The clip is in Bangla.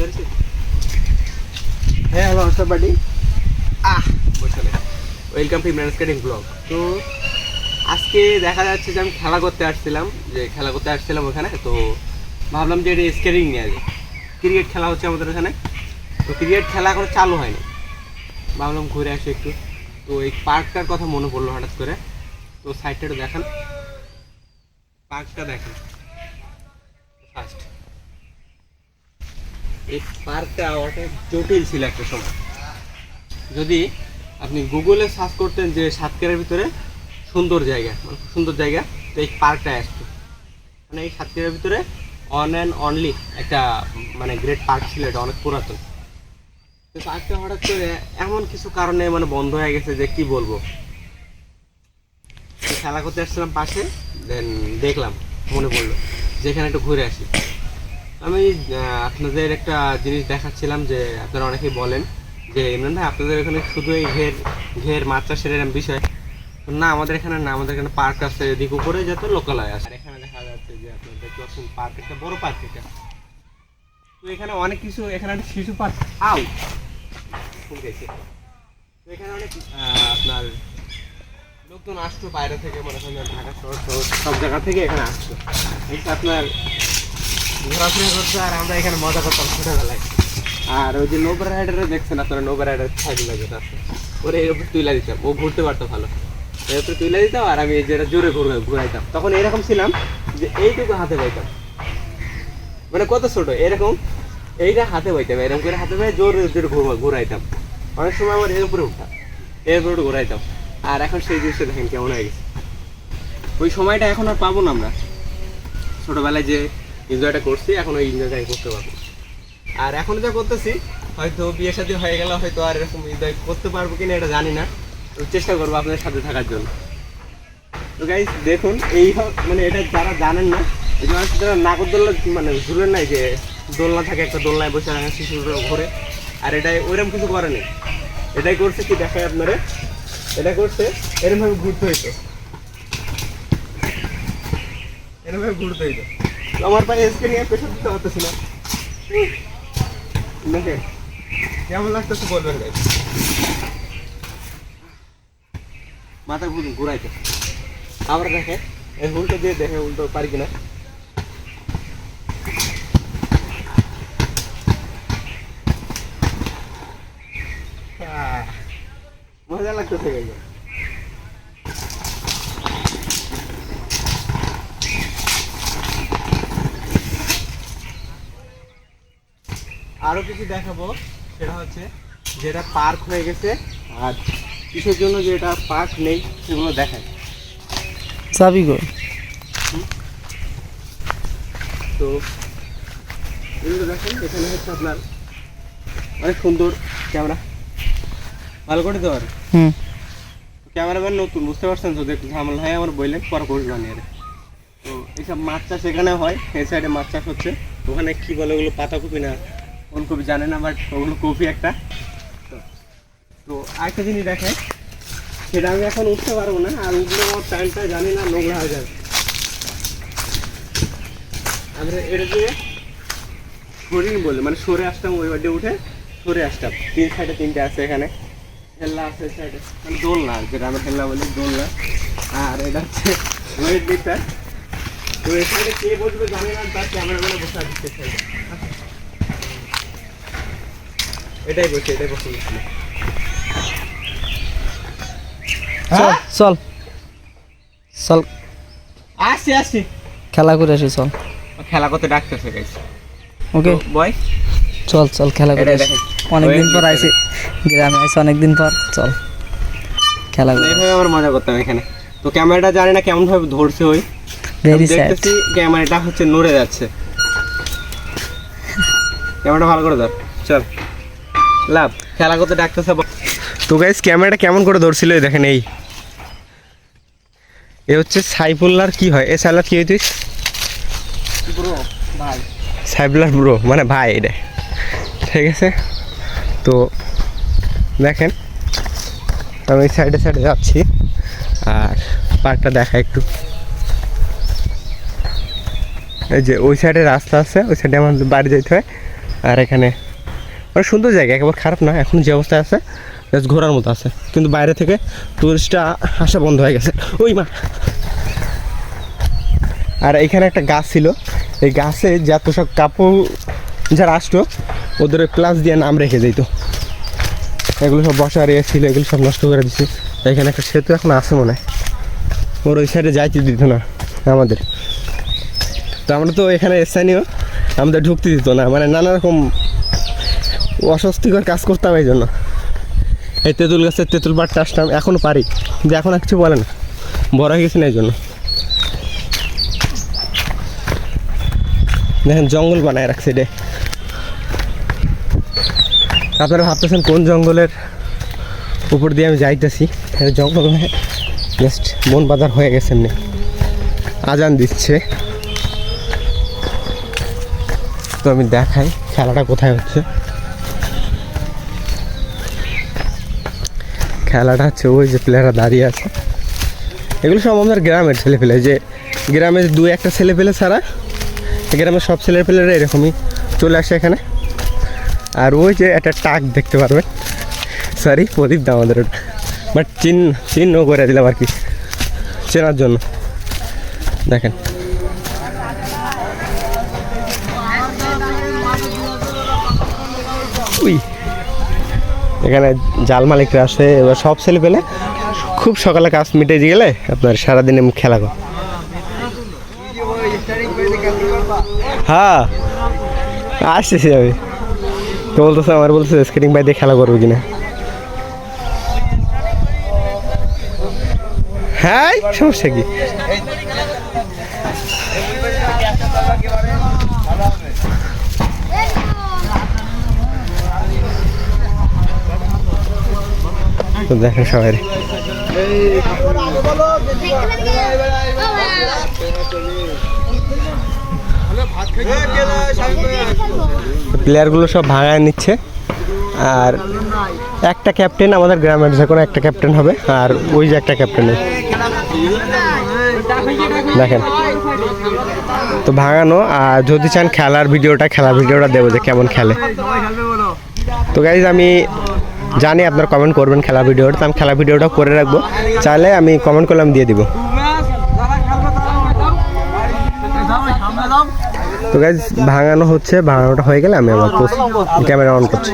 ধরেছি হ্যাঁ হ্যালো নমস্কার বাডি আহ বসে welcome to Imran skating vlog তো আজকে দেখা যাচ্ছে যে আমি খেলা করতে আসছিলাম যে খেলা করতে আসছিলাম ওখানে তো ভাবলাম যে এটা স্কেটিং নিয়ে আসি। ক্রিকেট খেলা হচ্ছে আমাদের ওখানে। তো ক্রিকেট খেলা এখনও চালু হয়নি। ভাবলাম ঘুরে আসি একটু। তো এই পার্কটার কথা মনে পড়ল হঠাৎ করে। তো সাইডটা একটু দেখান। পার্কটা দেখেন। ফার্স্ট এই পার্কটা অনেক জটিল ছিল একটা সময়। যদি আপনি গুগলে সার্চ করতেন যে সাতক্ষীরার ভিতরে সুন্দর জায়গা মানে সুন্দর জায়গা, তো এই পার্কটায় আসতো। মানে এই সাতক্ষীরার ভিতরে অন অ্যান্ড অনলি একটা মানে গ্রেট পার্ক ছিল, এটা অনেক পুরাতন। তো পার্কটা হঠাৎ করে এমন কিছু কারণে মানে বন্ধ হয়ে গেছে যে কি বলব? খেলা করতে আসছিলাম পাশে দেন দেখলাম, মনে পড়ল যে এখানে একটু ঘুরে আসি। আমি আপনাদের একটা জিনিস দেখাচ্ছিলাম যে আপনারা অনেকেই বলেন যে, ইমরান ভাই, আপনাদের এখানে শুধু এই ঘের ঘের মাছ চাষের এরকম বিষয়? না, আমাদের এখানে না, আমাদের এখানে পার্ক আছে, এদিক উপরে যাতে লোকালয় আছে এখানে দেখা যাচ্ছে যে, আপনার দেখতে পাচ্ছেন পার্ক, একটা বড় পার্ক এটা। তো এখানে অনেক কিছু, এখানে একটা শিশু পার্ক। আউ! তো এখানে অনেক আপনার লোকজন আসতো বাইরে থেকে, মনে করেন ঢাকা শহর সব জায়গা থেকে এখানে আসতো। আপনার ঘোরাফেরা করছে আর আমরা এখানে মজা করতাম ছোটবেলায়। আর ওই যে নোবার রাইডারে দেখছেন আপনারা? নোবার রাইডার সাইকেল লাগে আছে ওরে, এর উপর তুলে দিতাম। ও ঘুরতে পারতো ভালো। এর উপরে তুলে দিতাম আর আমি যেটা জোরে ঘুরে ঘুরাইতাম। তখন এরকম ছিলাম যে এইটুকু হাতে পাইতাম। মানে কত ছোট? এরকম এইটা হাতে পাইতাম। এরকম করে হাতে পাই জোরে জোরে ঘুরাইতাম। অনেক সময় আমার এর উপরে উঠতাম। এর উপরে ঘুরাইতাম। আর এখন সেই জিনিসটা দেখেন কেমন হয়ে গেছে। ওই সময়টা এখন আর পাবো না আমরা। ছোটবেলায় যে এনজয়টা করছি, এখন ওই এনজয়টা করতে পারব। আর এখন যা করতেছি, হয়তো বিয়ে শাদী হয়ে গেলে হয়তো আর এরকম এনজয় করতে পারব কিনা এটা জানি না। চেষ্টা করব আপনাদের সাথে থাকার জন্য। তো গাইজ দেখুন, এই মানে এটা যারা জানেন না, এই যে হচ্ছে যারা নাগরদোল্লা মানে ঝুলেন নাই যে দোলনা থাকে, একটা দোলনায় বসে রাখা শিশুরা ঘুরে। আর এটাই, ওইরকম কিছু করে নেই। এটাই করছে কি দেখায় আপনারা এটা করছে এরকম ভাবে ঘুরতে হইতো। এরকম ভাবে ঘুরতে হইতো। আমার পায়ে এসকে নিয়ে পেছন দিতে পারতেছি না। দেখেন কেমন লাগতেছে বলবেন গাইজ মাথা ঘুর, ঘুরাইতে। আবার দেখে। এই উল্টো দিয়ে দেখে উল্টো পারি কিনা। মজা লাগতেছে গাইজ আরও কিছু দেখাবো। সেটা হচ্ছে যেটা পার্ক হয়ে গেছে আর কিসের জন্য যে এটা পার্ক নেই সেগুলো দেখায় চাবি কই তো এগুলো দেখেন এখানে হচ্ছে আপনার অনেক সুন্দর ক্যামেরা। ভালো করে দেওয়ার হুম। ক্যামেরাম্যান নতুন বুঝতে পারছেন তো দেখুন ঝামেলা হয় আমার বললেন পরে করবে বানিয়ে রে। তো এইসব মাছ চাষ এখানে হয় এই সাইডে মাছ চাষ হচ্ছে। ওখানে কি বলে ওগুলো পাতাকপি না কোন কপি জানে না বাট ওগুলো কপি একটা? তো- আরেকটা জিনিস দেখে সেটা আমি এখন উঠতে পারব না, আর উঠলে আমার প্যান্টটা জানি না, নোংরা হয়ে যাবে। আমরা এটা দিয়ে হরিণ বলে মানে সরে আসতাম ওই বাড়ি উঠে সরে আসতাম। তিন সাইডে তিনটে আছে এখানে। হেল্লা আছে সাইডে। মানে দোলনা, যেটা আমরা হেল্লা বলি, দোলনা। আর এটা হচ্ছে ওয়েট লিফটার তো সাইডে কে বসবে জানি না, তার ক্যামেরাম্যানে বসে আছে। সাইডে এটাই বসে এটাই পছন্দ ছিল চল চল। চল। আসছি আসছি। খেলা করে আসি চল। খেলা করতে ডাকতেছে গাইস ওকে বয় চল চল খেলা করে আসি। অনেকদিন পর আইসি গ্রামে আইসি অনেকদিন পর। চল। খেলা করে এইভাবে আমরা মজা করতাম এখানে। তো ক্যামেরাটা জানি না কেমন ভাবে ধরছে ওই। ভেরি স্যাড ক্যামেরাটা হচ্ছে নড়ে যাচ্ছে। ক্যামেরাটা ভালো করে ধর। চল। লাভ খেলা করতে ডাকতেছে। তো গাইস ক্যামেরাটা কেমন করে ধরছিল? দেখেন এই। এ হচ্ছে সাইফুল্লার কি হয়? এ সাইলার কি ভাই। সাইফুল্লার ব্রো মানে ভাই এটা ঠিক আছে? তো দেখেন আমি সাইডে সাইডে যাচ্ছি আর পার্কটা দেখা একটু। এই যে ওই সাইডে রাস্তা আছে ওই সাইডে আমাদের বাড়ি যেতে হয়। আর এখানে অনেক সুন্দর জায়গা, একেবারে খারাপ না, এখন যে অবস্থায় আছে জাস্ট ঘোরার মতো আছে। কিন্তু বাইরে থেকে টুরিস্টরা আসা বন্ধ হয়ে গেছে। ওই মা! আর এখানে একটা গাছ ছিল। এই গাছে যত সব কাপড় যারা আসতো, ওদের প্লাস দিয়ে নাম রেখে যেত এগুলো সব বসার ইয়ে ছিল, এগুলো সব নষ্ট করে দিচ্ছে এখানে একটা সেতু এখন আছে মনে হয়। ওর ওই সাইডে যাইতে দিত না আমাদের। তো আমরা তো এখানে স্থানীয়, আমাদের ঢুকতে দিত না। মানে নানা রকম অস্বস্তিকর কাজ করতাম এই জন্য। এই তেঁতুল গাছের তেঁতুল পাটটা আসতাম এখনও পারি। কিন্তু এখন আর কিছু বলে না। বড় হয়ে গেছে না এই জন্য। দেখেন, জঙ্গল বানায় রাখছে রে আপনারা ভাবতেছেন কোন জঙ্গলের উপর দিয়ে আমি যাইতেছি? এটা জঙ্গল জাস্ট মন বাজার হয়ে গেছে এমনি আজান দিচ্ছে। তো আমি দেখাই, খেলাটা কোথায় হচ্ছে। খেলাটা হচ্ছে, ওই যে প্লেয়াররা দাঁড়িয়ে আছে। এগুলো সব আমাদের গ্রামের ছেলে পেলে যে গ্রামের দু একটা ছেলে পেলে ছাড়া গ্রামের সব ছেলে পেলেরা এরকমই চলে আসে এখানে। আর ওই যে একটা টাক দেখতে পারবেন। সরি প্রদীপ দা আমাদের ওটা। বাট চিহ্ন চিহ্ন করে দিলাম আর কি, চেনার জন্য। দেখেন। উই। এখানে জাল মালিকরা আসে, এবার সব ছেলে পেলে খুব সকালে কাজ মিটে গেলে আপনার সারাদিন খেলা কর হ্যাঁ আসতেছি আমি। তো বলতেছে, আমার বলতেছে স্কেটিং বাইক দিয়ে খেলা করব কিনা। হ্যাঁ সমস্যা কি? তো দেখেন সবাই। প্লেয়ারগুলো সব ভাঙায় নিচ্ছে। আর একটা ক্যাপ্টেন আমাদের গ্রামের, যে কোনো একটা ক্যাপ্টেন হবে। আর ওই যে একটা ক্যাপ্টেন। দেখেন। তো ভাঙানো আর যদি চান খেলার ভিডিওটা খেলার ভিডিওটা দেবো যে কেমন খেলে। তো গাইজ আমি জানি আপনার কমেন্ট করবেন খেলা ভিডিওটা, তো আমি খেলা ভিডিওটা করে রাখব। চাইলে আমি কমেন্ট করলাম, দিয়ে দিব। তো গাইজ ভাঙানো হচ্ছে, ভাঙানোটা হয়ে গেলে আমি আমার ক্যামেরা অন করছি।